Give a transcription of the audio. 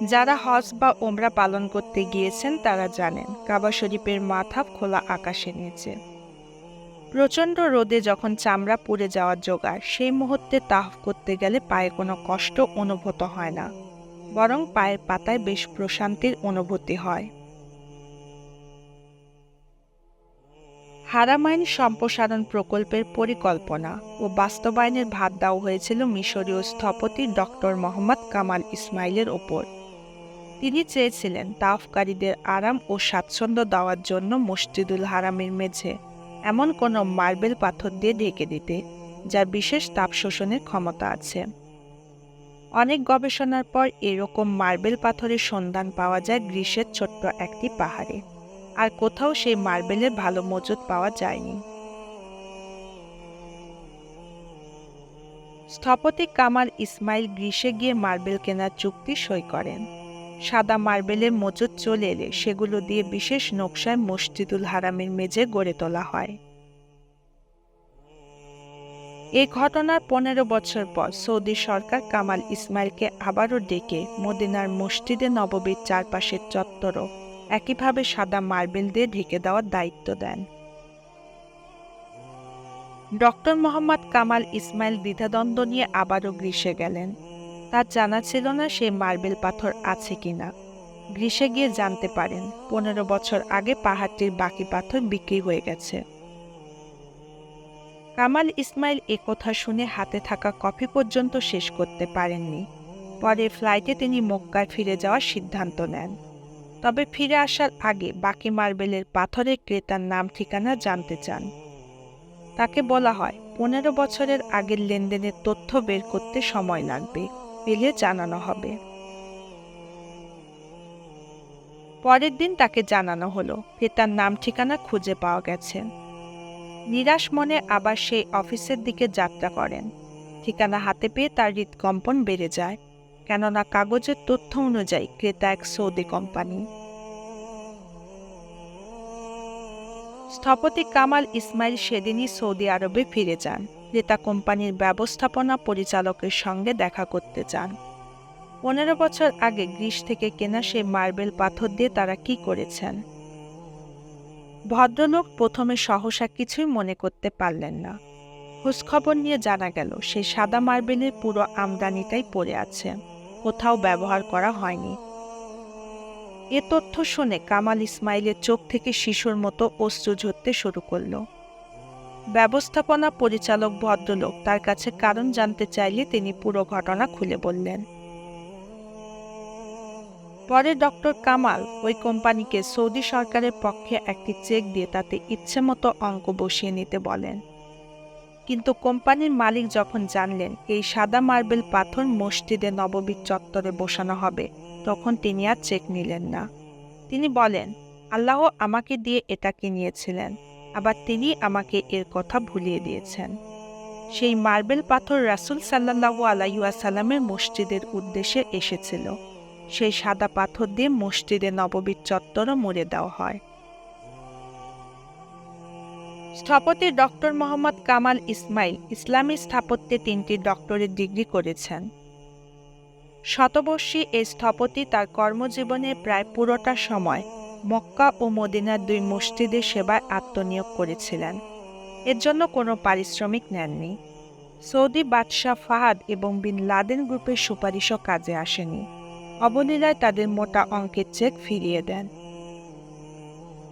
যারা হজ বা ওমরা পালন করতে গিয়েছেন, তারা জানেন, কাবা শরীফের মাথা খোলা আকাশে নিচে। প্রচণ্ড রোদে যখন চামড়া পুড়ে যাওয়ার জোগাড়, সেই মুহূর্তে তাহফ করতে গেলে পায়ে কোনো কষ্ট অনুভূত হয় না, বরং পায়ের পাতায় বেশ প্রশান্তির অনুভূতি হয়। হারামাইন সম্প্রসারণ প্রকল্পের পরিকল্পনা ও বাস্তবায়নের ভার দেওয়া হয়েছিল মিশরীয় স্থপতি ডক্টর মোহাম্মদ কামাল ইসমাইলের ওপর। তিনি চেয়েছিলেন তাফকারীদের আরাম ও স্বাচ্ছন্দ্য দেওয়ার জন্য মসজিদুল হারামের মেঝে এমন কোনো মার্বেল পাথর দিয়ে ঢেকে দিতে, যার বিশেষ তাপ শোষণের ক্ষমতা আছে। অনেক গবেষণার পর এরকম মার্বেল পাথরের সন্ধান পাওয়া যায় গ্রীসের ছোট্ট একটি পাহাড়ে, আর কোথাও সেই মার্বেলের ভালো মজুত পাওয়া যায়নি। স্থপতি কামাল ইসমাইল গ্রীসে গিয়ে মার্বেল কেনার চুক্তি সই করেন। সাদা মার্বেলের মজুত চলে এলে সেগুলো দিয়ে বিশেষ নকশায় মসজিদুল হারামের মেঝে গড়ে তোলা হয়। এই ঘটনার পনেরো বছর পর সৌদি সরকার কামাল ইসমাইলকে আবারও ডেকে মদিনার মসজিদে নববীর চারপাশের চত্বরও একইভাবে সাদা মার্বেল দিয়ে ঢেকে দেওয়ার দায়িত্ব দেন। ডক্টর মোহাম্মদ কামাল ইসমাইল দ্বিধাদ্বন্দ্ব নিয়ে আবারও গ্রীসে গেলেন। তার জানা ছিল না সে মার্বেল পাথর আছে কিনা। গ্রীসে গিয়ে জানতে পারেন, পনেরো বছর আগে পাহাড়টির বাকি পাথর বিক্রি হয়ে গেছে। কামাল ইসমাইল কথা শুনে হাতে থাকা কফি পর্যন্ত শেষ করতে পারেননি। পরে ফ্লাইটে তিনি মক্কায় ফিরে যাওয়ার সিদ্ধান্ত নেন। তবে ফিরে আসার আগে বাকি মার্বেলের পাথরের ক্রেতার নাম ঠিকানা জানতে চান। তাকে বলা হয়, পনেরো বছরের আগের লেনদেনের তথ্য বের করতে সময় লাগবে। পেলে জানানো হবে। পরের দিন তাকে জানানো হলো ক্রেতার নাম ঠিকানা খুঁজে পাওয়া গেছে। নিরাশ মনে আবার সেই অফিসের দিকে যাত্রা করেন। ঠিকানা হাতে পেয়ে তার হৃদকম্পন বেড়ে যায়, কেননা কাগজের তথ্য অনুযায়ী ক্রেতা এক সৌদি কোম্পানি। স্থপতি কামাল ইসমাইল সেদিনই সৌদি আরবে ফিরে যান। ক্রেতা কোম্পানির ব্যবস্থাপনা পরিচালকের সঙ্গে দেখা করতে চান। পনেরো বছর আগে গ্রিস থেকে কেনা সেই মার্বেল পাথর দিয়ে তারা কি করেছেন? ভদ্রলোক প্রথমে সহসা কিছুই মনে করতে পারলেন না। খোঁজখবর নিয়ে জানা গেল, সেই সাদা মার্বেলের পুরো আমদানিটাই পড়ে আছে, কোথাও ব্যবহার করা হয়নি। এ তথ্য শুনে কামাল ইসমাইলের চোখ থেকে শিশুর মতো অশ্রু ঝরতে শুরু করল। ব্যবস্থাপনা পরিচালক ভদ্রলোক তার কাছে কারণ জানতে চাইলে তিনি পুরো ঘটনা খুলে বললেন। পরে ডক্টর কামাল ওই কোম্পানিকে সৌদি সরকারের পক্ষে একটি চেক দিয়ে তাতে ইচ্ছে মতো অঙ্ক বসিয়ে নিতে বলেন। কিন্তু কোম্পানির মালিক যখন জানলেন এই সাদা মার্বেল পাথর মসজিদে নববীর চত্বরে বসানো হবে, তখন তিনি আর চেক নিলেন না। তিনি বলেন, আল্লাহ আমাকে দিয়ে এটা কিনিয়েছিলেন। আবার তিনি আমাকে এর কথা ভুলিয়ে দিয়েছেন। সেই মার্বেল পাথর রাসুল সাল্লাহু আলাইসাল্লামের মসজিদের উদ্দেশ্যে এসেছিল। সেই সাদা পাথর দিয়ে মসজিদে নববীর চত্বরও মুড়ে দেওয়া হয়। স্থপতি ডক্টর মোহাম্মদ কামাল ইসমাইল ইসলামী স্থাপত্যে তিনটি ডক্টরেট ডিগ্রি করেছেন। শতবর্ষী এই স্থপতি তার কর্মজীবনে প্রায় পুরোটা সময় মক্কা ও মদিনার দুই মসজিদের সেবায় আত্মনিয়োগ করেছিলেন। এর জন্য কোনো পারিশ্রমিক নেননি। সৌদি বাদশাহ ফাহাদ এবং বিন লাদেন গ্রুপের সুপারিশও কাজে আসেনি। অবলীলায় তাদের মোটা অঙ্কের চেক ফিরিয়ে দেন।